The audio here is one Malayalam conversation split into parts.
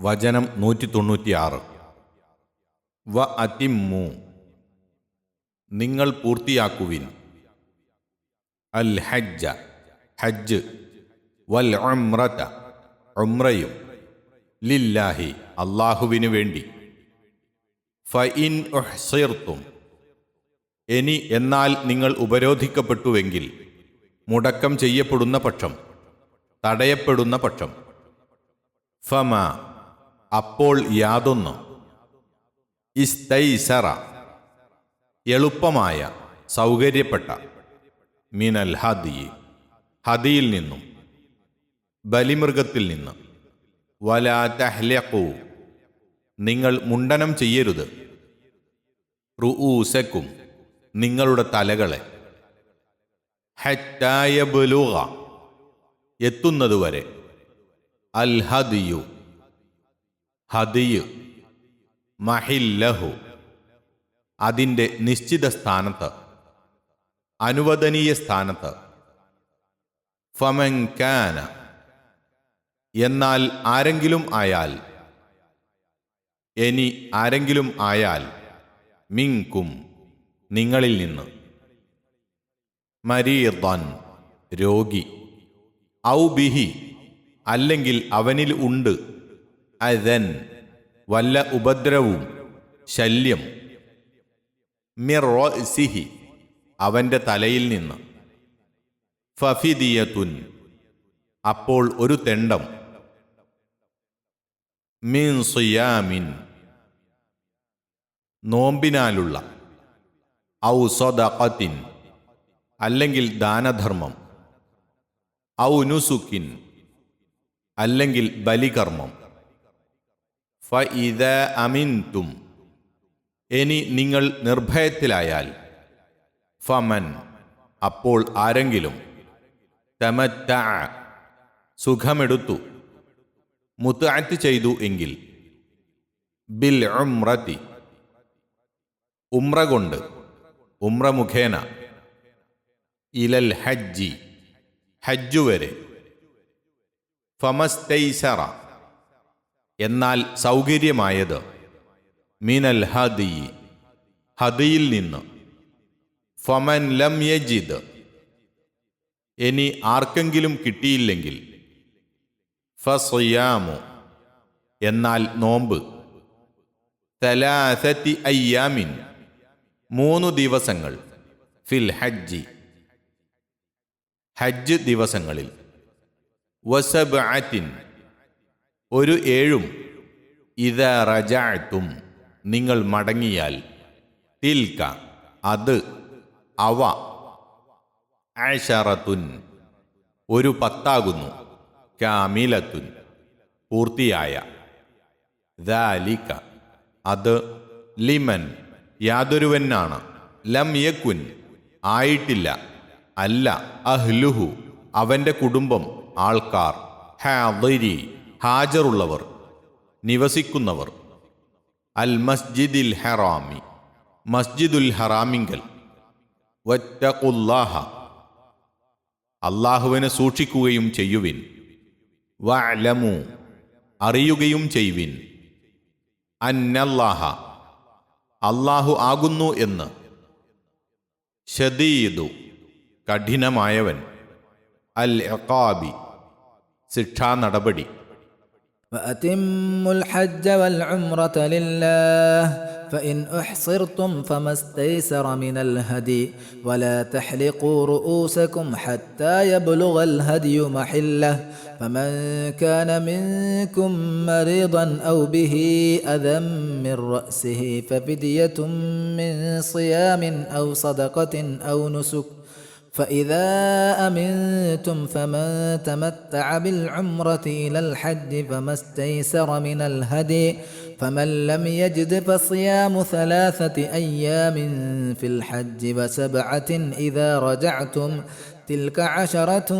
വചനം നൂറ്റി തൊണ്ണൂറ്റിയാറ് വ അതിമു നിങ്ങൾ പൂർത്തിയാക്കുവിൻ. അൽ ഹജ്ജ. ഹജ്ജ്. വൽ ഉംറത. ഉംറയും. ലില്ലാഹി. അള്ളാഹുവിനു വേണ്ടി. ഫഇൻ ഉഹ്സിർത്തും ഇനി എന്നാൽ നിങ്ങൾ ഉപരോധിക്കപ്പെട്ടുവെങ്കിൽ മുടക്കം ചെയ്യപ്പെടുന്ന പക്ഷം തടയപ്പെടുന്ന പക്ഷം. ഫമ. അപ്പോൾ യാതൊന്ന്. ഇസ്തൈസറ എളുപ്പമായ സൗകര്യപ്പെട്ട മിനൽ ഹദി ഹദിയിൽ നിന്നും ബലിമൃഗത്തിൽ നിന്ന്. വലാ തഹ്ലഖു നിങ്ങൾ മുണ്ടനം ചെയ്യരുത്. റുഊസക്കും നിങ്ങളുടെ തലകളെ. ഹറ്റായബുലുക എത്തുന്നതുവരെ. അൽ ഹദിയു ഹദിയു മഹില്ലഹു അതിന്റെ നിശ്ചിത സ്ഥാനത്ത് അനുവദനീയ സ്ഥാനത്ത്. ഫമൻകാന എന്നാൽ ആരെങ്കിലും ആയാൽ എനി ആരെങ്കിലും ആയാൽ മിങ്കും നിങ്ങളിൽ നിന്ന്. മരീദൻ രോഗി ഔ ബിഹി അല്ലെങ്കിൽ അവനിൽ ഉണ്ട്. അദൻ വല്ല ഉപദ്രവവും ശല്യം മിറോസിഹി അവന്റെ തലയിൽ നിന്ന്. ഫഫിദിയത്തുൻ അപ്പോൾ ഒരു തെണ്ടം. മിൻ സിയാമിൻ നോമ്പിനാലുള്ള. ഔ സദഖത്തിൻ അല്ലെങ്കിൽ ദാനധർമ്മം. ഔ നുസുക്കിൻ അല്ലെങ്കിൽ ബലികർമ്മം. ഫഇദ അമിൻതും. ഇനി നിങ്ങൾ നിർഭയത്തിലായാൽ ഫമൻ അപ്പോൾ ആരെങ്കിലും തമറ്റ സുഖമെടുത്തു മുത്താറ്റ് ചെയ്തു എങ്കിൽ ബിൽ ഉമ്രത്തി ഉമ്ര കൊണ്ട് ഉമ്ര മുഖേന ഇലൽ ഹജ്ജി ഹജ്ജു വരെ ഫമസ്തൈസറ എന്നാൽ സൗകര്യമായത് മിനൽ ഹദി ഹദിയിൽ നിന്ന്. ഫമൻ ലം യജിദ് ഇനി ആർക്കെങ്കിലും കിട്ടിയില്ലെങ്കിൽ. ഫസ്യാമു എന്നാൽ നോമ്പ്. തലാസത്തി അയ്യാമിൻ മൂന്ന് ദിവസങ്ങൾ. ഫിൽ ഹജ്ജി. ഹജ്ജ് ദിവസങ്ങളിൽ. വസബഅത്തിൻ ഒരു ഏഴും ഇത റജാഴ്ത്തും നിങ്ങൾ മടങ്ങിയാൽ തിൽക്ക അത് അവ ആഷറത്തുൻ ഒരു പത്താകുന്നു കാമിലത്തുൻ പൂർത്തിയായ. ദാലിക അത് ലിമൻ യാതൊരുവനാണ് ലം യക്കുൻ ആയിട്ടില്ല അല്ല അഹ്ലുഹു അവന്റെ കുടുംബം ആൾക്കാർ ഹാദിരി ഹാജറുള്ളവർ നിവസിക്കുന്നവർ. അൽ മസ്ജിദിൽ ഹറാമി മസ്ജിദുൽ ഹറാമിങ്കൽ. വറ്റഖുല്ലാഹ അള്ളാഹുവിനെ സൂക്ഷിക്കുകയും ചെയ്യുവിൻ. വലമു അറിയുകയും ചെയ്യുവിൻ. അന്നല്ലാഹ അള്ളാഹു ആകുന്നു എന്ന്. ഷദീദു കഠിനമായവൻ. അൽ എക്കാബി ശിക്ഷാ നടപടി وأتموا الحج والعمرة لله فإن أحصرتم فما استيسر من الهدي ولا تحلقوا رؤوسكم حتى يبلغ الهدي محلة فمن كان منكم مريضا أو به أذى من رأسه ففدية من صيام أو صدقة أو نسك فإذا أمنتم فمن تمتع بالعمرة إلى الحج فما استيسر من الهدي فمن لم يجد فصيام ثلاثة أيام في الحج وسبعة إذا رجعتم تلك عشرة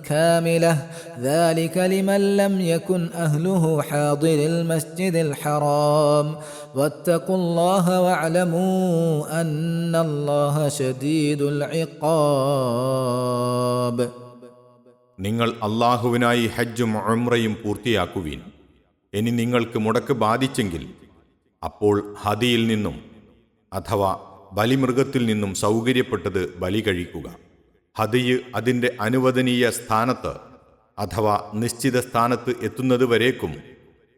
كاملة ذلك لمن لم يكن أهله حاضر المسجد الحرام واتقوا الله واعلموا أن الله شديد العقاب നിങ്ങൾ അള്ളാഹുവിനായി ഹജ്ജും ഉംറയും പൂർത്തിയാക്കുവീൻ ഇനി നിങ്ങൾക്ക് മുടക്ക് ബാധിച്ചെങ്കിൽ അപ്പോൾ ഹതിയിൽ നിന്നും അഥവാ ബലിമൃഗത്തിൽ നിന്നും സൗകര്യപ്പെട്ടത് ബലി കഴിക്കുക ഹതിയ് അതിന്റെ അനുവദനീയ സ്ഥാനത്ത് അഥവാ നിശ്ചിത സ്ഥാനത്ത് എത്തുന്നതുവരേക്കും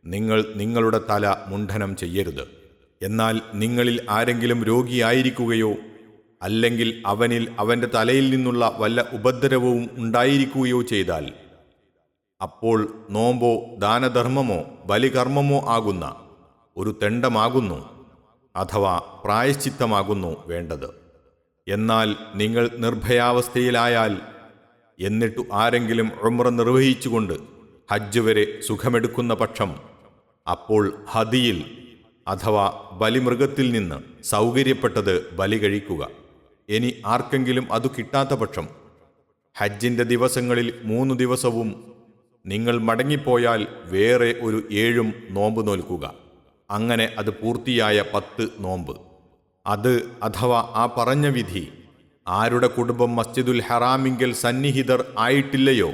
നിങ്ങൾ നിങ്ങളുടെ തല മുണ്ഡനം ചെയ്യരുത്. എന്നാൽ നിങ്ങളിൽ ആരെങ്കിലും രോഗിയായിരിക്കുകയോ അല്ലെങ്കിൽ അവനിൽ അവന്റെ തലയിൽ നിന്നുള്ള വല്ല ഉപദ്രവവും ഉണ്ടായിരിക്കുകയോ ചെയ്താൽ അപ്പോൾ നോമ്പോ ദാനധർമ്മമോ ബലികർമ്മമോ ആകുന്ന ഒരു തെണ്ടമാകുന്നു അഥവാ പ്രായശ്ചിത്തമാകുന്നു വേണ്ടത്. എന്നാൽ നിങ്ങൾ നിർഭയാവസ്ഥയിലായാൽ എന്നിട്ടു ആരെങ്കിലും ഉമ്ര നിർവഹിച്ചുകൊണ്ട് ഹജ്ജ് വരെ സുഖമെടുക്കുന്ന പക്ഷം അപ്പോൾ ഹദിയിൽ അഥവാ ബലിമൃഗത്തിൽ നിന്ന് സൗകര്യപ്പെട്ടത് ബലി കഴിക്കുക. ഇനി ആർക്കെങ്കിലും അത് കിട്ടാത്ത പക്ഷം ഹജ്ജിന്റെ ദിവസങ്ങളിൽ മൂന്ന് ദിവസവും നിങ്ങൾ മടങ്ങിപ്പോയാൽ വേറെ ഒരു ഏഴും നോമ്പ് നോൽക്കുക. അങ്ങനെ അത് പൂർത്തിയായ പത്ത് നോമ്പ്. അത് അഥവാ ആ പറഞ്ഞ വിധി ആരുടെ കുടുംബം മസ്ജിദുൽ ഹറാമിങ്കിൽ സന്നിഹിതർ ആയിട്ടില്ലയോ?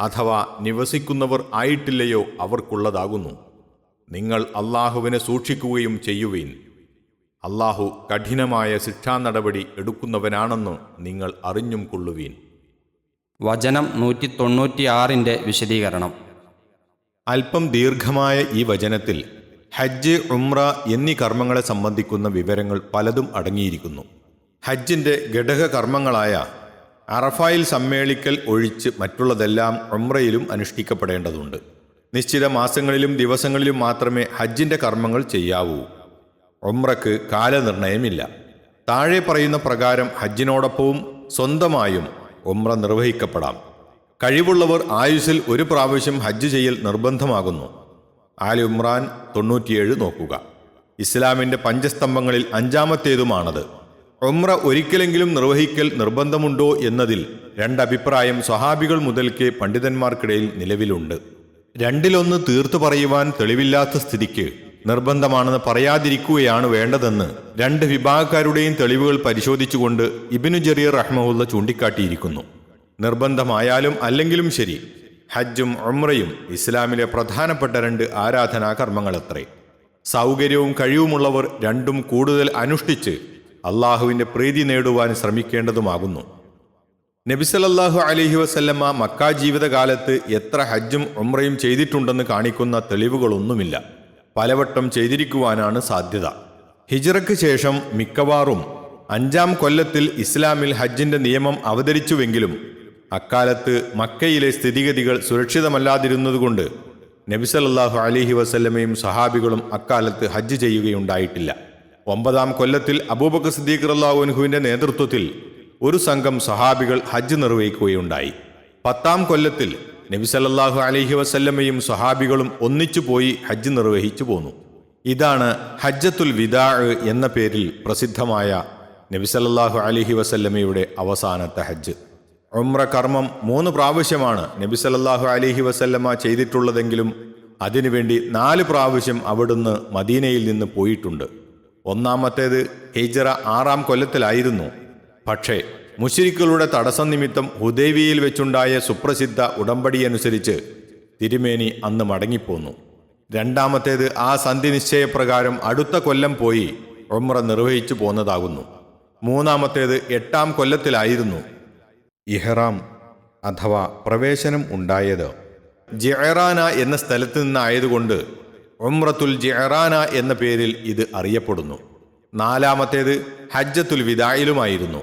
അഥവാ നിവസിക്കുന്നവർ ആയിട്ടില്ലയോ? അവർക്കുള്ളതാകുന്നു. നിങ്ങൾ അള്ളാഹുവിനെ സൂക്ഷിക്കുകയും ചെയ്യുവീൻ. അള്ളാഹു കഠിനമായ ശിക്ഷാ നടപടി എടുക്കുന്നവനാണെന്ന് നിങ്ങൾ അറിഞ്ഞും കൊള്ളുവീൻ. വചനം നൂറ്റി തൊണ്ണൂറ്റിയാറിന്റെ വിശദീകരണം. അല്പം ദീർഘമായ ഈ വചനത്തിൽ ഹജ്ജ് ഉംറ എന്നീ കർമ്മങ്ങളെ സംബന്ധിക്കുന്ന വിവരങ്ങൾ പലതും അടങ്ങിയിരിക്കുന്നു. ഹജ്ജിന്റെ ഘടക കർമ്മങ്ങളായ അറഫായിൽ സമ്മേളിക്കൽ ഒഴിച്ച് മറ്റുള്ളതെല്ലാം ഉംറയിലും അനുഷ്ഠിക്കപ്പെടേണ്ടതുണ്ട്. നിശ്ചിത മാസങ്ങളിലും ദിവസങ്ങളിലും മാത്രമേ ഹജ്ജിന്റെ കർമ്മങ്ങൾ ചെയ്യാവൂ. ഉംറക്ക് കാലനിർണയമില്ല. താഴെ പറയുന്ന പ്രകാരം ഹജ്ജിനോടൊപ്പവും സ്വന്തമായും ഉംറ നിർവഹിക്കപ്പെടാം. കഴിവുള്ളവർ ആയുസ്സിൽ ഒരു പ്രാവശ്യം ഹജ്ജ് ചെയ്യൽ നിർബന്ധമാകുന്നു. ആൽ ഉമ്രാൻ തൊണ്ണൂറ്റിയേഴ് നോക്കുക. ഇസ്ലാമിന്റെ പഞ്ചസ്തംഭങ്ങളിൽ അഞ്ചാമത്തേതുമാണത്. ഉമ്ര ഒരിക്കലെങ്കിലും നിർവഹിക്കൽ നിർബന്ധമുണ്ടോ എന്നതിൽ രണ്ടഭിപ്രായം സ്വഹാബികൾ മുതൽക്കേ പണ്ഡിതന്മാർക്കിടയിൽ നിലവിലുണ്ട്. രണ്ടിലൊന്ന് തീർത്തു പറയുവാൻ തെളിവില്ലാത്ത സ്ഥിതിക്ക് നിർബന്ധമാണെന്ന് പറയാതിരിക്കുകയാണ് വേണ്ടതെന്ന് രണ്ട് വിഭാഗക്കാരുടെയും തെളിവുകൾ പരിശോധിച്ചുകൊണ്ട് ഇബിനു ജറീർ റഹ്മുള്ള ചൂണ്ടിക്കാട്ടിയിരിക്കുന്നു. നിർബന്ധമായാലും അല്ലെങ്കിലും ശരി ഹജ്ജും ഉംറയും ഇസ്ലാമിലെ പ്രധാനപ്പെട്ട രണ്ട് ആരാധനാ കർമ്മങ്ങളത്രേ സൗകര്യവും കഴിവുമുള്ളവർ രണ്ടും കൂടുതൽ അനുഷ്ഠിച്ച് അള്ളാഹുവിന്റെ പ്രീതി നേടുവാൻ ശ്രമിക്കേണ്ടതുമാകുന്നു. നബിസലല്ലാഹു അലഹി വസല്ലമ്മ മക്ക ജീവിതകാലത്ത് എത്ര ഹജ്ജും ഉംറയും ചെയ്തിട്ടുണ്ടെന്ന് കാണിക്കുന്ന തെളിവുകളൊന്നുമില്ല. പലവട്ടം ചെയ്തിരിക്കുവാനാണ് സാധ്യത. ഹിജറയ്ക്ക് ശേഷം മിക്കവാറും അഞ്ചാം കൊല്ലത്തിൽ ഇസ്ലാമിൽ ഹജ്ജിന്റെ നിയമം അവതരിച്ചുവെങ്കിലും അക്കാലത്ത് മക്കയിലെ സ്ഥിതിഗതികൾ സുരക്ഷിതമല്ലാതിരുന്നതുകൊണ്ട് നബിസലല്ലാഹു അലിഹി വസല്ലമയും സഹാബികളും അക്കാലത്ത് ഹജ്ജ് ചെയ്യുകയുണ്ടായിട്ടില്ല. ഒമ്പതാം കൊല്ലത്തിൽ അബൂബക്കർ സിദ്ദീഖ് അള്ളാഹുൻഹുവിന്റെ നേതൃത്വത്തിൽ ഒരു സംഘം സഹാബികൾ ഹജ്ജ് നിർവഹിക്കുകയുണ്ടായി. പത്താം കൊല്ലത്തിൽ നബിസലല്ലാഹു അലൈഹി വസല്ലമയും സഹാബികളും ഒന്നിച്ചു പോയി ഹജ്ജ് നിർവഹിച്ചു പോന്നു. ഇതാണ് ഹജ്ജത്തുൽ വിദാ എന്ന പേരിൽ പ്രസിദ്ധമായ നബിസലല്ലാഹു അലൈഹി വസല്ലമയുടെ അവസാനത്തെ ഹജ്ജ്. ഉംറ കർമ്മം മൂന്ന് പ്രാവശ്യമാണ് നബി സല്ലാഹു അലൈഹി വസല്ലമ ചെയ്തിട്ടുള്ളതെങ്കിലും അതിനുവേണ്ടി നാല് പ്രാവശ്യം അവിടുന്ന് മദീനയിൽ നിന്ന് പോയിട്ടുണ്ട്. ഒന്നാമത്തേത് ഹിജറ ആറാം കൊല്ലത്തിലായിരുന്നു. പക്ഷേ മുഷിരിക്കുകളുടെ തടസ്സം നിമിത്തം ഹുദൈവിയിൽ വെച്ചുണ്ടായ സുപ്രസിദ്ധ ഉടമ്പടിയനുസരിച്ച് തിരുമേനി അന്ന് മടങ്ങിപ്പോന്നു. രണ്ടാമത്തേത് ആ സന്ധി നിശ്ചയപ്രകാരം അടുത്ത കൊല്ലം പോയി ഒമ്ര നിർവഹിച്ചു പോന്നതാകുന്നു. മൂന്നാമത്തേത് എട്ടാം കൊല്ലത്തിലായിരുന്നു. ഇഹ്റാം അഥവാ പ്രവേശനം ഉണ്ടായത്. ജെഹറാന എന്ന സ്ഥലത്ത് നിന്നായതുകൊണ്ട് ഉംറത്തുൽ ജെഹറാന എന്ന പേരിൽ ഇത് അറിയപ്പെടുന്നു. നാലാമത്തേത് ഹജ്ജത്തുൽ വിദായിലുമായിരുന്നു.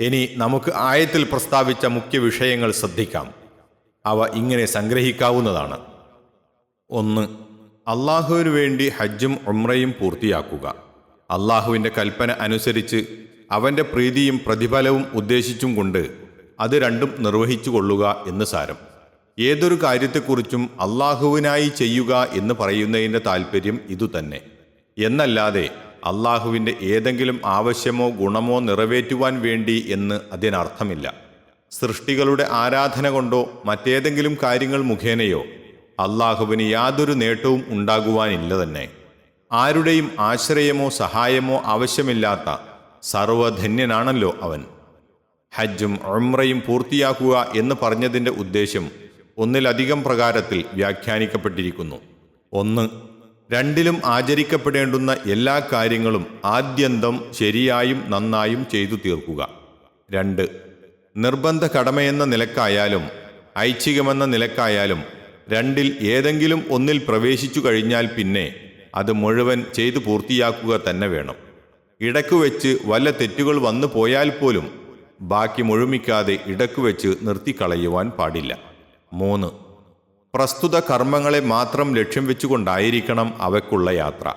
ഇനി നമുക്ക് ആയത്തിൽ പ്രസ്താവിച്ച മുഖ്യ വിഷയങ്ങൾ ശ്രദ്ധിക്കാം. അവ ഇങ്ങനെ സംഗ്രഹിക്കാവുന്നതാണ്. ഒന്ന് അള്ളാഹുവിനു വേണ്ടി ഹജ്ജും ഉംറയും പൂർത്തിയാക്കുക. അള്ളാഹുവിന്റെ കൽപ്പന അനുസരിച്ച് അവന്റെ പ്രീതിയും പ്രതിഫലവും ഉദ്ദേശിച്ചും കൊണ്ട് അത് രണ്ടും നിർവഹിച്ചു കൊള്ളുക എന്ന് സാരം. ഏതൊരു കാര്യത്തെക്കുറിച്ചും അള്ളാഹുവിനായി ചെയ്യുക എന്ന് പറയുന്നതിന്റെ താല്പര്യം ഇതുതന്നെ എന്നല്ലാതെ അള്ളാഹുവിന്റെ ഏതെങ്കിലും ആവശ്യമോ ഗുണമോ നിറവേറ്റുവാൻ വേണ്ടി എന്ന് അതിനർത്ഥമില്ല. സൃഷ്ടികളുടെ ആരാധന കൊണ്ടോ മറ്റേതെങ്കിലും കാര്യങ്ങൾ മുഖേനയോ അള്ളാഹുവിന് യാതൊരു നേട്ടവും ഉണ്ടാകുവാനില്ല തന്നെ. ആരുടെയും ആശ്രയമോ സഹായമോ ആവശ്യമില്ലാത്ത സർവധന്യനാണല്ലോ അവൻ. ഹജ്ജും ഉംറയും പൂർത്തിയാക്കുക എന്ന് പറഞ്ഞതിന്റെ ഉദ്ദേശ്യം ഒന്നിലധികം പ്രകാരത്തിൽ വ്യാഖ്യാനിക്കപ്പെട്ടിരിക്കുന്നു. ഒന്ന് രണ്ടിലും ആചരിക്കപ്പെടേണ്ടുന്ന എല്ലാ കാര്യങ്ങളും ആദ്യന്തം ശരിയായും നന്നായും ചെയ്തു തീർക്കുക. രണ്ട് നിർബന്ധ കടമയെന്ന നിലക്കായാലും ഐച്ഛികമെന്ന നിലക്കായാലും രണ്ടിൽ ഏതെങ്കിലും ഒന്നിൽ പ്രവേശിച്ചു കഴിഞ്ഞാൽ പിന്നെ അത് മുഴുവൻ ചെയ്തു പൂർത്തിയാക്കുക തന്നെ വേണം. ഇടയ്ക്ക് വെച്ച് വല്ല തെറ്റുകൾ വന്നു പോയാൽ പോലും ബാക്കി മുഴുമിക്കാതെ ഇടക്കുവെച്ച് നിർത്തിക്കളയുവാൻ പാടില്ല. മൂന്ന്. പ്രസ്തുത കർമ്മങ്ങളെ മാത്രം ലക്ഷ്യം വെച്ചുകൊണ്ടായിരിക്കണം അവയ്ക്കുള്ള യാത്ര.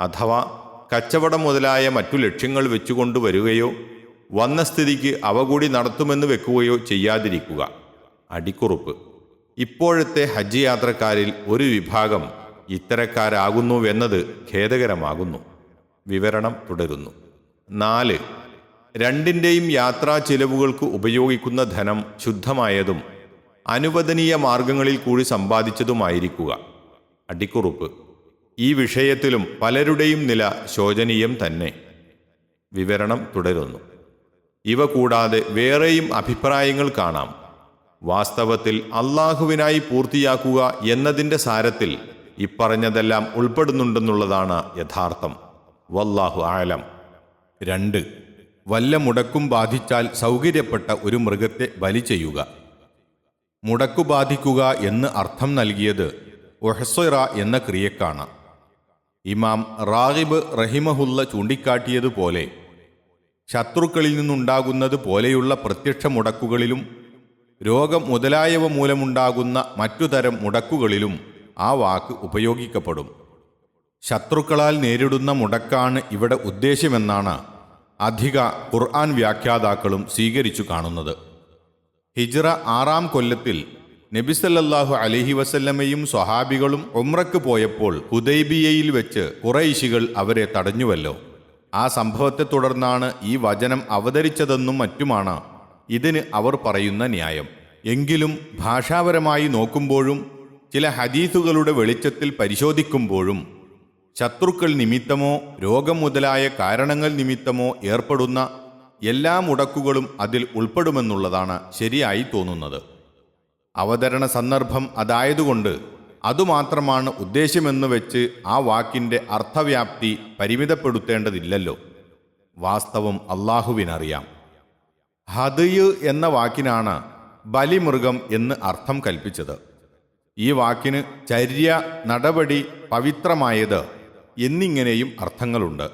അഥവാ കച്ചവടം മുതലായ മറ്റു ലക്ഷ്യങ്ങൾ വെച്ചുകൊണ്ട് വരികയോ വന്ന സ്ഥിതിക്ക് അവ കൂടി നടത്തുമെന്ന് വെക്കുകയോ ചെയ്യാതിരിക്കുക. അടിക്കുറുപ്പ്. ഇപ്പോഴത്തെ ഹജ്ജ് യാത്രക്കാരിൽ ഒരു വിഭാഗം ഇത്തരക്കാരാകുന്നുവെന്നത് ഖേദകരമാകുന്നു. വിവരണം തുടരുന്നു. നാല്. രണ്ടിന്റെയും യാത്രാ ചിലവുകൾക്ക് ഉപയോഗിക്കുന്ന ധനം ശുദ്ധമായതും അനുവദനീയ മാർഗങ്ങളിൽ കൂടി സമ്പാദിച്ചതുമായിരിക്കുക. അടിക്കുറുപ്പ്. ഈ വിഷയത്തിലും പലരുടെയും നില ശോചനീയം തന്നെ. വിവരണം തുടരുന്നു. ഇവ കൂടാതെ വേറെയും അഭിപ്രായങ്ങൾ കാണാം. വാസ്തവത്തിൽ അള്ളാഹുവിനായി പൂർത്തിയാക്കുക എന്നതിന്റെ സാരത്തിൽ ഇപ്പറഞ്ഞതെല്ലാം ഉൾപ്പെടുന്നുണ്ടെന്നുള്ളതാണ് യഥാർത്ഥം. വല്ലാഹു ആലം. രണ്ട്. വല്ല മുടക്കും ബാധിച്ചാൽ സൗകര്യപ്പെട്ട ഒരു മൃഗത്തെ ബലി ചെയ്യുക. മുടക്കു ബാധിക്കുക എന്ന് അർത്ഥം നൽകിയത് ഒഹസ്വറ എന്ന ക്രിയക്കാണ്. ഇമാം റാഹിബ് റഹിമഹുല്ല ചൂണ്ടിക്കാട്ടിയതുപോലെ ശത്രുക്കളിൽ നിന്നുണ്ടാകുന്നത് പോലെയുള്ള പ്രത്യക്ഷ മുടക്കുകളിലും രോഗം മുതലായവ മൂലമുണ്ടാകുന്ന മറ്റുതരം മുടക്കുകളിലും ആ വാക്ക് ഉപയോഗിക്കപ്പെടും. ശത്രുക്കളാൽ നേരിടുന്ന മുടക്കാണ് ഇവിടെ ഉദ്ദേശ്യമെന്നാണ് അധിക ഖുർആൻ വ്യാഖ്യാതാക്കളും സ്വീകരിച്ചു കാണുന്നത്. ഹിജ്റ ആറാം കൊല്ലത്തിൽ നബിസല്ലാഹു അലഹി വസല്ലമയും സ്വഹാബികളും ഉമ്രക്ക് പോയപ്പോൾ ഹുദൈബിയയിൽ വെച്ച് കുറൈശികൾ അവരെ തടഞ്ഞുവല്ലോ. ആ സംഭവത്തെ തുടർന്നാണ് ഈ വചനം അവതരിച്ചതെന്നും മറ്റുമാണ് ഇതിന് അവർ പറയുന്ന ന്യായം. എങ്കിലും ഭാഷാപരമായി നോക്കുമ്പോഴും ചില ഹദീസുകളുടെ വെളിച്ചത്തിൽ പരിശോധിക്കുമ്പോഴും ശത്രുക്കൾ നിമിത്തമോ രോഗം മുതലായ കാരണങ്ങൾ നിമിത്തമോ ഏർപ്പെടുന്ന എല്ലാ മുടക്കുകളും അതിൽ ഉൾപ്പെടുമെന്നുള്ളതാണ് ശരിയായി തോന്നുന്നത്. അവതരണ സന്ദർഭം അതായതുകൊണ്ട് അതുമാത്രമാണ് ഉദ്ദേശ്യമെന്ന് വെച്ച് ആ വാക്കിന്റെ അർത്ഥവ്യാപ്തി പരിമിതപ്പെടുത്തേണ്ടതില്ലല്ലോ. വാസ്തവം അള്ളാഹുവിനറിയാം. ഹദയ് എന്ന വാക്കിനാണ് ബലിമൃഗം എന്ന് അർത്ഥം കൽപ്പിച്ചത്. ഈ വാക്കിന് ചര്യ നടപടി പവിത്രമായത് എന്നിങ്ങനെയും അർത്ഥങ്ങളുണ്ട്.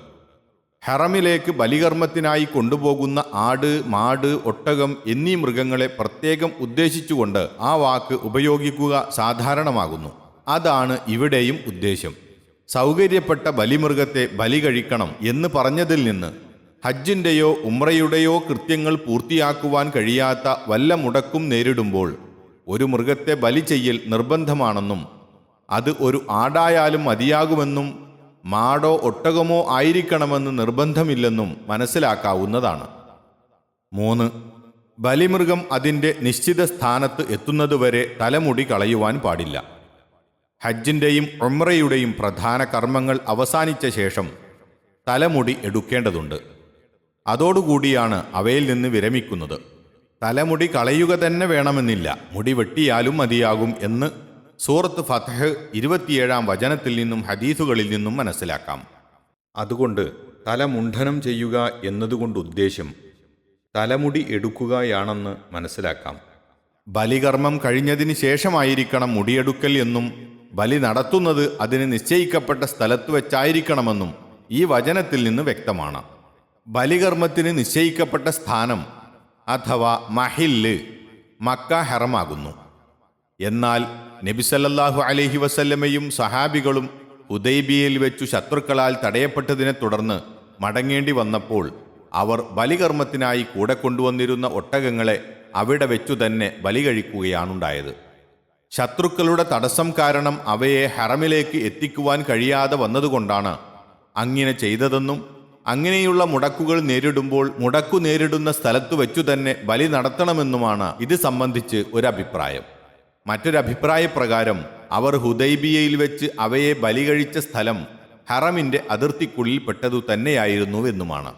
ഹറമിലേക്ക് ബലികർമ്മത്തിനായി കൊണ്ടുപോകുന്ന ആട് മാട് ഒട്ടകം എന്നീ മൃഗങ്ങളെ പ്രത്യേകം ഉദ്ദേശിച്ചുകൊണ്ട് ആ വാക്ക് ഉപയോഗിക്കുക സാധാരണമാകുന്നു. അതാണ് ഇവിടെയും ഉദ്ദേശം. സൗകര്യപ്പെട്ട ബലിമൃഗത്തെ ബലി കഴിക്കണം എന്ന് പറഞ്ഞതിൽ നിന്ന് ഹജ്ജിന്റെയോ ഉമ്രയുടെയോ കൃത്യങ്ങൾ പൂർത്തിയാക്കുവാൻ കഴിയാത്ത വല്ല മുടക്കും നേരിടുമ്പോൾ ഒരു മൃഗത്തെ ബലി ചെയ്യൽ നിർബന്ധമാണെന്നും അത് ഒരു ആടായാലും മതിയാകുമെന്നും മാടോ ഒട്ടകമോ ആയിരിക്കണമെന്ന് നിർബന്ധമില്ലെന്നും മനസ്സിലാക്കാവുന്നതാണ്. മൂന്ന് ബലിമൃഗം അതിന്റെ നിശ്ചിത സ്ഥാനത്ത് എത്തുന്നതുവരെ തലമുടി കളയുവാൻ പാടില്ല. ഹജ്ജിന്റെയും ഒമ്രയുടെയും പ്രധാന കർമ്മങ്ങൾ അവസാനിച്ച ശേഷം തലമുടി എടുക്കേണ്ടതുണ്ട്. അതോടുകൂടിയാണ് അവയിൽ നിന്ന് വിരമിക്കുന്നത്. തലമുടി കളയുക തന്നെ വേണമെന്നില്ല. മുടി വെട്ടിയാലും മതിയാകും എന്ന് സൂറത്ത് ഫതഹ് ഇരുപത്തിയേഴാം വചനത്തിൽ നിന്നും ഹദീസുകളിൽ നിന്നും മനസ്സിലാക്കാം. അതുകൊണ്ട് തല മുണ്ഡനം ചെയ്യുക എന്നതുകൊണ്ട് ഉദ്ദേശം തലമുടി എടുക്കുകയാണെന്ന് മനസ്സിലാക്കാം. ബലികർമ്മം കഴിഞ്ഞതിന് ശേഷമായിരിക്കണം മുടിയെടുക്കൽ എന്നും ബലി നടത്തുന്നത് അതിന് നിശ്ചയിക്കപ്പെട്ട സ്ഥലത്ത് വെച്ചായിരിക്കണമെന്നും ഈ വചനത്തിൽ നിന്ന് വ്യക്തമാണ്. ബലികർമ്മത്തിന് നിശ്ചയിക്കപ്പെട്ട സ്ഥാനം അഥവാ മഹില്ല് മക്ക ഹെറമാകുന്നു. എന്നാൽ നബിസല്ലാഹു അലഹി വസല്ലമയും സഹാബികളും ഉദൈബിയയിൽ വെച്ചു ശത്രുക്കളാൽ തടയപ്പെട്ടതിനെ തുടർന്ന് മടങ്ങേണ്ടി വന്നപ്പോൾ അവർ ബലികർമ്മത്തിനായി കൂടെ കൊണ്ടുവന്നിരുന്ന ഒട്ടകങ്ങളെ അവിടെ വെച്ചു തന്നെ ബലി കഴിക്കുകയാണുണ്ടായത് ശത്രുക്കളുടെ തടസ്സം കാരണം അവയെ ഹറമിലേക്ക് എത്തിക്കുവാൻ കഴിയാതെ വന്നതുകൊണ്ടാണ് അങ്ങനെ ചെയ്തതെന്നും അങ്ങനെയുള്ള മുടക്കുകൾ നേരിടുമ്പോൾ മുടക്കു നേരിടുന്ന സ്ഥലത്തു വെച്ചു തന്നെ ബലി നടത്തണമെന്നുമാണ് ഇത് സംബന്ധിച്ച് ഒരഭിപ്രായം. മറ്റൊരഭിപ്രായപ്രകാരം അവർ ഹുദൈബിയയിൽ വെച്ച് അവയെ ബലി കഴിച്ച സ്ഥലം ഹറമിന്റെ അതിർത്തിക്കുള്ളിൽ പെട്ടതു തന്നെയായിരുന്നുവെന്നുമാണ്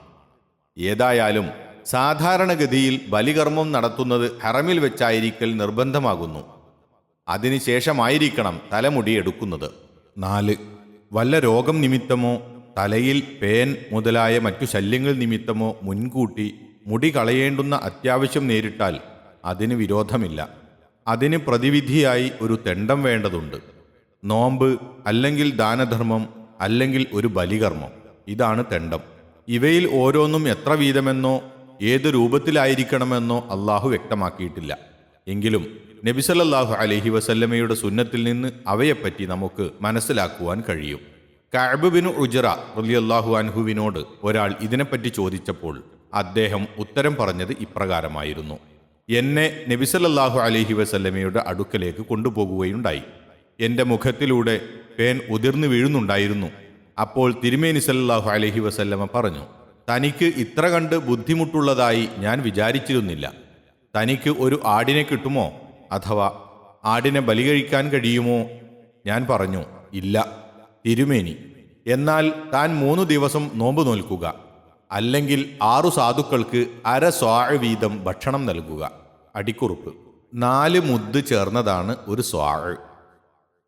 ഏതായാലും സാധാരണഗതിയിൽ ബലികർമ്മം നടത്തുന്നത് ഹറമിൽ വെച്ചായിരിക്കൽ നിർബന്ധമാകുന്നു. അതിനുശേഷമായിരിക്കണം തലമുടി എടുക്കുന്നത്. നാല്. വല്ല രോഗം നിമിത്തമോ തലയിൽ പേൻ മുതലായ മറ്റു ശല്യങ്ങൾ നിമിത്തമോ മുൻകൂട്ടി മുടി കളയേണ്ടുന്ന അത്യാവശ്യം നേരിട്ടാൽ അതിന് വിരോധമില്ല. അതിന് പ്രതിവിധിയായി ഒരു തെണ്ടം വേണ്ടതുണ്ട്. നോമ്പ് അല്ലെങ്കിൽ ദാനധർമ്മം അല്ലെങ്കിൽ ഒരു ബലികർമ്മം. ഇതാണ് തെണ്ടം. ഇവയിൽ ഓരോന്നും എത്ര വീതമെന്നോ ഏത് രൂപത്തിലായിരിക്കണമെന്നോ അള്ളാഹു വ്യക്തമാക്കിയിട്ടില്ല. എങ്കിലും നബിസല്ലാഹു അലഹി വസല്ലമയുടെ സുന്നത്തിൽ നിന്ന് അവയെപ്പറ്റി നമുക്ക് മനസ്സിലാക്കുവാൻ കഴിയും. കഅബ് ഉജറ റലിയല്ലാഹു അൻഹുവിനോട് ഒരാൾ ഇതിനെപ്പറ്റി ചോദിച്ചപ്പോൾ അദ്ദേഹം ഉത്തരം പറഞ്ഞത് ഇപ്രകാരമായിരുന്നു. എന്നെ നബിസല്ലാഹു അലഹി വസല്ലമയുടെ അടുക്കലേക്ക് കൊണ്ടുപോകുകയുണ്ടായി. എന്റെ മുഖത്തിലൂടെ പേൻ ഉതിർന്നു വീഴുന്നുണ്ടായിരുന്നു. അപ്പോൾ തിരുമേനി സല്ലല്ലാഹു അലഹി വസല്ലമ പറഞ്ഞു തനിക്ക് ഇത്ര കണ്ട് ബുദ്ധിമുട്ടുള്ളതായി ഞാൻ വിചാരിച്ചിരുന്നില്ല. തനിക്ക് ഒരു ആടിനെ കിട്ടുമോ? അഥവാ ആടിനെ ബലി കഴിക്കാൻ കഴിയുമോ? ഞാൻ പറഞ്ഞു ഇല്ല തിരുമേനി. എന്നാൽ താൻ മൂന്ന് ദിവസം നോമ്പ് നോൽക്കുക. അല്ലെങ്കിൽ ആറു സാധുക്കൾക്ക് അര സ്വാഴ വീതം ഭക്ഷണം നൽകുക. അടിക്കുറുപ്പ്. നാല് മുദ്ദ് ചേർന്നതാണ് ഒരു സ്വാഴ്.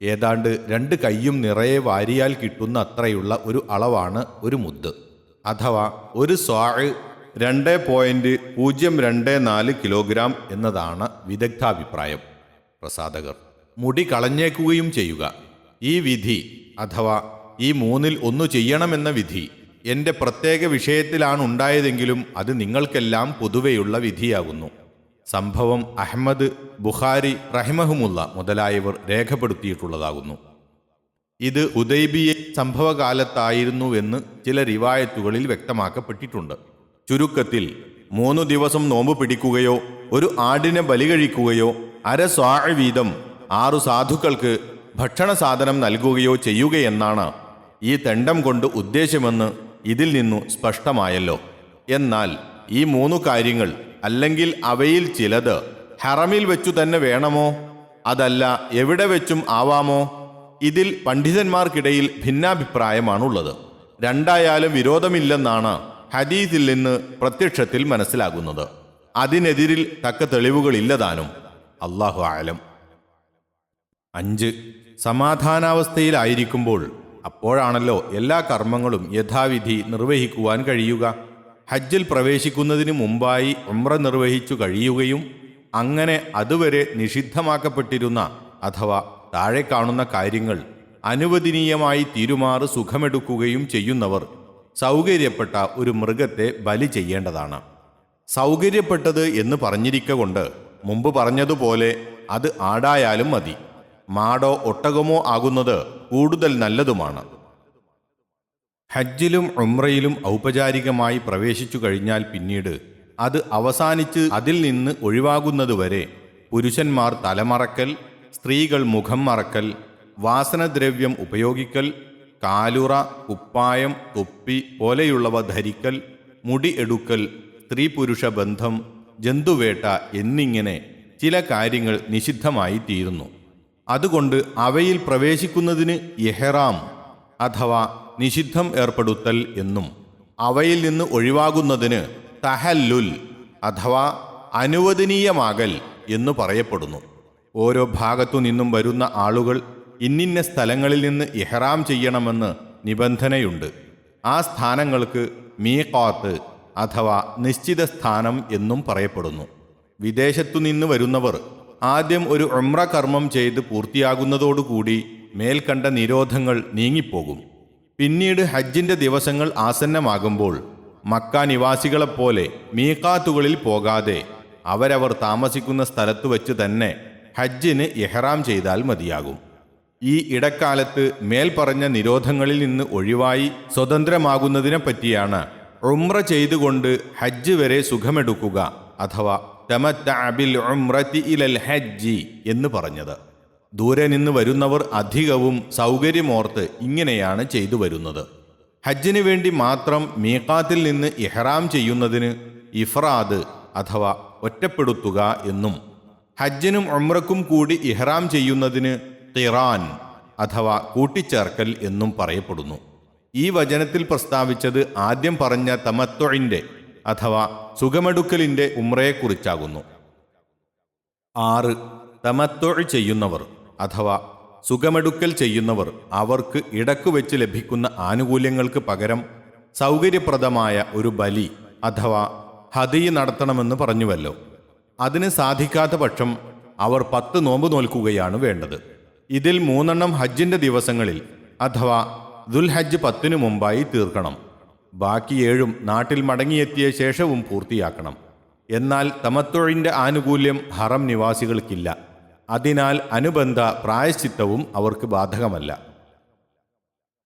ഏതാണ്ട് രണ്ട് കൈയും നിറയെ വാരിയാൽ കിട്ടുന്ന അത്രയുള്ള ഒരു അളവാണ് ഒരു മുദ്ദ് അഥവാ ഒരു സ്വാഴ് രണ്ട് പോയിന്റ് പൂജ്യം രണ്ട് നാല് കിലോഗ്രാം എന്നതാണ് വിദഗ്ധാഭിപ്രായം. പ്രസാദകർ മുടി കളഞ്ഞേക്കുകയും ചെയ്യുക. ഈ വിധി അഥവാ ഈ മൂന്നിൽ ഒന്നു ചെയ്യണമെന്ന വിധി എന്റെ പ്രത്യേക വിഷയത്തിലാണ് ഉണ്ടായതെങ്കിലും അത് നിങ്ങൾക്കെല്ലാം പൊതുവെയുള്ള വിധിയാകുന്നു. സംഭവം അഹമ്മദ് ബുഖാരി റഹിമഹുമുള്ള മുതലായവർ രേഖപ്പെടുത്തിയിട്ടുള്ളതാകുന്നു. ഇത് ഉദൈബിയെ സംഭവകാലത്തായിരുന്നുവെന്ന് ചില റിവായത്തുകളിൽ വ്യക്തമാക്കപ്പെട്ടിട്ടുണ്ട്. ചുരുക്കത്തിൽ മൂന്നു ദിവസം നോമ്പ് പിടിക്കുകയോ ഒരു ആടിനെ ബലി കഴിക്കുകയോ അര സ്വാഴവീതം ആറു സാധുക്കൾക്ക് ഭക്ഷണ സാധനം നൽകുകയോ ചെയ്യുകയെന്നാണ് ഈ തെണ്ടം കൊണ്ട് ഉദ്ദേശമെന്ന് ഇതിൽ നിന്നു സ്പഷ്ടമായല്ലോ. എന്നാൽ ഈ മൂന്നു കാര്യങ്ങൾ അല്ലെങ്കിൽ അവയിൽ ചിലത് ഹറമിൽ വെച്ചു തന്നെ വേണമോ? അതല്ല എവിടെ വെച്ചും ആവാമോ? ഇതിൽ പണ്ഡിതന്മാർക്കിടയിൽ ഭിന്നാഭിപ്രായമാണുള്ളത്. രണ്ടായാലും വിരോധമില്ലെന്നാണ് ഹദീസിൽ നിന്ന് പ്രത്യക്ഷത്തിൽ മനസ്സിലാകുന്നത്. അതിനെതിരിൽ തക്ക തെളിവുകളില്ലതാനും. അള്ളാഹു ആലം അഞ്ച്. സമാധാനാവസ്ഥയിലായിരിക്കുമ്പോൾ അപ്പോഴാണല്ലോ എല്ലാ കർമ്മങ്ങളും യഥാവിധി നിർവഹിക്കുവാൻ കഴിയുക. ഹജ്ജിൽ പ്രവേശിക്കുന്നതിന് മുമ്പായി ഉമ്ര നിർവഹിച്ചു കഴിയുകയും അങ്ങനെ അതുവരെ നിഷിദ്ധമാക്കപ്പെട്ടിരുന്ന അഥവാ താഴെ കാണുന്ന കാര്യങ്ങൾ അനുവദനീയമായി തീരുമാറ് സുഖമെടുക്കുകയും ചെയ്യുന്നവർ സൗകര്യപ്പെട്ട ഒരു മൃഗത്തെ ബലി ചെയ്യേണ്ടതാണ്. സൗകര്യപ്പെട്ടത് എന്ന് പറഞ്ഞിരിക്ക മുമ്പ് പറഞ്ഞതുപോലെ അത് ആടായാലും മതി. മാടോ ഒട്ടകമോ ആകുന്നത് കൂടുതൽ നല്ലതുമാണ്. ഹജ്ജിലും ഉംറയിലും ഔപചാരികമായി പ്രവേശിച്ചു കഴിഞ്ഞാൽ പിന്നീട് അത് അവസാനിച്ച് അതിൽ നിന്ന് ഒഴിവാകുന്നതുവരെ പുരുഷന്മാർ തലമറക്കൽ സ്ത്രീകൾ മുഖം മറക്കൽ വാസനദ്രവ്യം ഉപയോഗിക്കൽ കാലുറ കുപ്പായം തൊപ്പി പോലെയുള്ളവ ധരിക്കൽ മുടി എടുക്കൽ സ്ത്രീ പുരുഷ ബന്ധം ജന്തുവേട്ട എന്നിങ്ങനെ ചില കാര്യങ്ങൾ നിഷിദ്ധമായി തീരുന്നു അതുകൊണ്ട് അവയിൽ പ്രവേശിക്കുന്നതിന് ഇഹ്റാം അഥവാ നിഷിദ്ധം ഏർപ്പെടുത്തൽ എന്നും അവയിൽ നിന്ന് ഒഴിവാകുന്നതിന് തഹല്ലുൽ അഥവാ അനുവദനീയമാകൽ എന്ന് പറയപ്പെടുന്നു. ഓരോ ഭാഗത്തു നിന്നും വരുന്ന ആളുകൾ ഇന്നിന്ന സ്ഥലങ്ങളിൽ നിന്ന് ഇഹ്റാം ചെയ്യണമെന്ന് നിബന്ധനയുണ്ട്. ആ സ്ഥാനങ്ങൾക്ക് മീഖാത്ത് അഥവാ നിശ്ചിത സ്ഥാനം എന്നും പറയപ്പെടുന്നു. വിദേശത്തു നിന്ന് വരുന്നവർ ആദ്യം ഒരു ഉമ്ര കർമ്മം ചെയ്ത് പൂർത്തിയാകുന്നതോടുകൂടി മേൽക്കണ്ട നിരോധങ്ങൾ നീങ്ങിപ്പോകും. പിന്നീട് ഹജ്ജിന്റെ ദിവസങ്ങൾ ആസന്നമാകുമ്പോൾ മക്ക നിവാസികളെപ്പോലെ മീക്കാത്തുകളിൽ പോകാതെ അവരവർ താമസിക്കുന്ന സ്ഥലത്ത് വച്ച് തന്നെ ഹജ്ജിന് ഇഹ്റാം ചെയ്താൽ മതിയാകും. ഈ ഇടക്കാലത്ത് മേൽപ്പറഞ്ഞ നിരോധങ്ങളിൽ നിന്ന് ഒഴിവായി സ്വതന്ത്രമാകുന്നതിനെപ്പറ്റിയാണ് ഉമ്ര ചെയ്തുകൊണ്ട് ഹജ്ജ് വരെ സുഖമെടുക്കുക അഥവാ ഇലൽ ഹജ്ജി എന്ന് പറഞ്ഞത്. ദൂരെ നിന്ന് വരുന്നവർ അധികവും സൗകര്യമോർത്ത് ഇങ്ങനെയാണ് ചെയ്തു വരുന്നത്. ഹജ്ജിന് വേണ്ടി മാത്രം മീക്കാത്തിൽ നിന്ന് ഇഹ്റാം ചെയ്യുന്നതിന് ഇഫ്രാദ് അഥവാ ഒറ്റപ്പെടുത്തുക എന്നും ഹജ്ജിനും ഉംറക്കും കൂടി ഇഹ്റാം ചെയ്യുന്നതിന് തിറാൻ അഥവാ കൂട്ടിച്ചേർക്കൽ എന്നും പറയപ്പെടുന്നു. ഈ വചനത്തിൽ പ്രസ്താവിച്ചത് ആദ്യം പറഞ്ഞ തമത്തൊഴിന്റെ അഥവാ സുഖമെടുക്കലിന്റെ ഉമ്രയെക്കുറിച്ചാകുന്നു. ആറ് തമത്തൊഴ് ചെയ്യുന്നവർ അഥവാ സുഖമെടുക്കൽ ചെയ്യുന്നവർ അവർക്ക് ഇടയ്ക്ക് വെച്ച് ലഭിക്കുന്ന ആനുകൂല്യങ്ങൾക്ക് പകരം സൗകര്യപ്രദമായ ഒരു ബലി അഥവാ ഹദി നടത്തണമെന്ന് പറഞ്ഞുവല്ലോ. അതിന് സാധിക്കാത്ത പക്ഷം അവർ പത്ത് നോമ്പ് നോൽക്കുകയാണ് വേണ്ടത്. ഇതിൽ മൂന്നെണ്ണം ഹജ്ജിന്റെ ദിവസങ്ങളിൽ അഥവാ ദുൽഹജ്ജ് പത്തിനു മുമ്പായി തീർക്കണം. ബാക്കി ഏഴും നാട്ടിൽ മടങ്ങിയെത്തിയ ശേഷവും പൂർത്തിയാക്കണം. എന്നാൽ തമത്തൊഴിന്റെ ആനുകൂല്യം ഹറം നിവാസികൾക്കില്ല. അതിനാൽ അനുബന്ധ പ്രായശ്ചിത്തവും അവർക്ക് ബാധകമല്ല.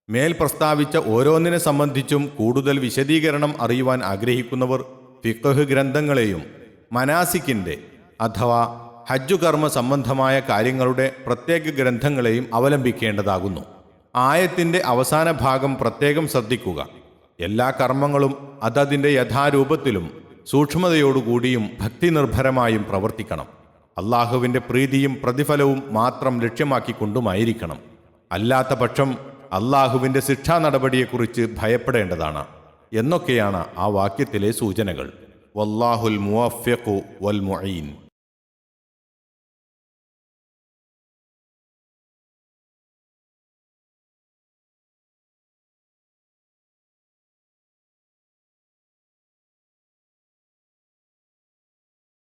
മേൽ പ്രസ്താവിച്ച ഓരോന്നിനെ സംബന്ധിച്ചും കൂടുതൽ വിശദീകരണം അറിയുവാൻ ആഗ്രഹിക്കുന്നവർ ഫിഖഹ് ഗ്രന്ഥങ്ങളെയും മനാസിക്കിന്റെ അഥവാ ഹജ്ജുകർമ്മ സംബന്ധമായ കാര്യങ്ങളുടെ പ്രത്യേക ഗ്രന്ഥങ്ങളെയും അവലംബിക്കേണ്ടതാകുന്നു. ആയത്തിന്റെ അവസാന ഭാഗം പ്രത്യേകം ശ്രദ്ധിക്കുക. എല്ലാ കർമ്മങ്ങളും അതതിന്റെ യഥാരൂപത്തിലും സൂക്ഷ്മതയോടുകൂടിയും ഭക്തിനിർഭരമായും പ്രവർത്തിക്കണം. അള്ളാഹുവിന്റെ പ്രീതിയും പ്രതിഫലവും മാത്രം ലക്ഷ്യമാക്കിക്കൊണ്ടുമായിരിക്കണം. അല്ലാത്ത പക്ഷം അള്ളാഹുവിന്റെ ശിക്ഷാ നടപടിയെക്കുറിച്ച് ഭയപ്പെടേണ്ടതാണ്. എന്നൊക്കെയാണ് ആ വാക്യത്തിലെ സൂചനകൾ. വല്ലാഹുൽ മുവഫ്യഖു വൽ മുഈൻ.